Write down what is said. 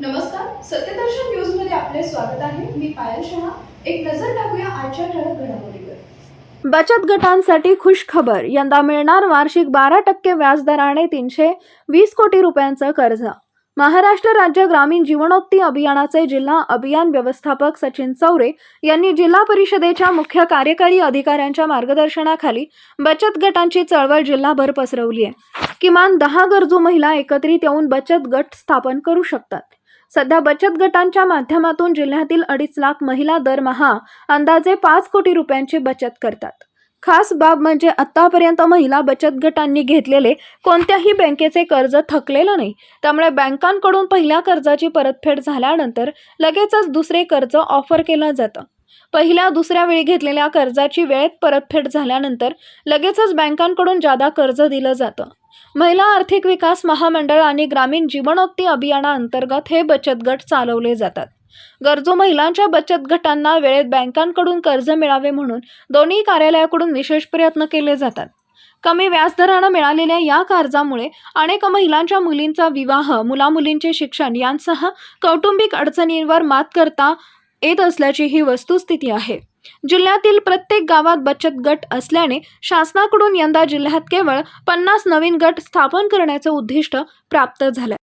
नमस्कार सत्यदर्शन न्यूजमध्ये आपले स्वागत आहे. मी पायल शहा. एक नजर टाकूया आजच्या ठळक घडामोडीवर. बचत गटांसाठी खुश खबर. यंदा मिळणार वार्षिक बारा टक्के व्याजदराने तीनशे वीस कोटी रुपयांचं कर्ज. महाराष्ट्र राज्य ग्रामीण जीवनोक्ती अभियानाचे जिल्हा अभियान व्यवस्थापक सचिन चौरे यांनी जिल्हा परिषदेच्या मुख्य कार्यकारी अधिकाऱ्यांच्या मार्गदर्शनाखाली बचत गटांची चळवळ जिल्हाभर पसरवली आहे. किमान दहा गरजू महिला एकत्रित येऊन बचत गट स्थापन करू शकतात. सध्या बचत गटांच्या माध्यमातून जिल्ह्यातील अडीच लाख महिला दरमहा अंदाजे पाच कोटी रुपयांची बचत करतात. खास बाब म्हणजे आतापर्यंत महिला बचत गटांनी घेतलेले कोणत्याही बँकेचे कर्ज थकलेलं नाही. त्यामुळे बँकांकडून पहिल्या कर्जाची परतफेड झाल्यानंतर लगेचच दुसरे कर्ज ऑफर केलं जातं. पहिल्या दुसऱ्या वेळी घेतलेल्या कर्जाची वेळेत परतफेड झाल्यानंतर लगेचच बँकांकडून जादा कर्ज दिलं जातं. महिला आर्थिक विकास महामंडळ आणि ग्रामीण जीवनोक्ती अभियानाअंतर्गत हे बचत गट चालवले जातात. गरजू महिलांच्या बचत गटांना वेळेत बँकांकडून कर्ज मिळावे म्हणून दोन्ही कार्यालयाकडून विशेष प्रयत्न केले जातात. कमी व्याजदरानं मिळालेल्या या कर्जामुळे अनेक महिलांच्या मुलींचा विवाह मुलामुलींचे शिक्षण यांसह कौटुंबिक अडचणींवर मात करता येत असल्याची ही वस्तुस्थिती आहे. जिल्ह्यातील प्रत्येक गावात बचत गट असल्याने शासनाकडून यंदा जिल्ह्यात केवळ पन्नास नवीन गट स्थापन करण्याचं उद्दिष्ट प्राप्त झालं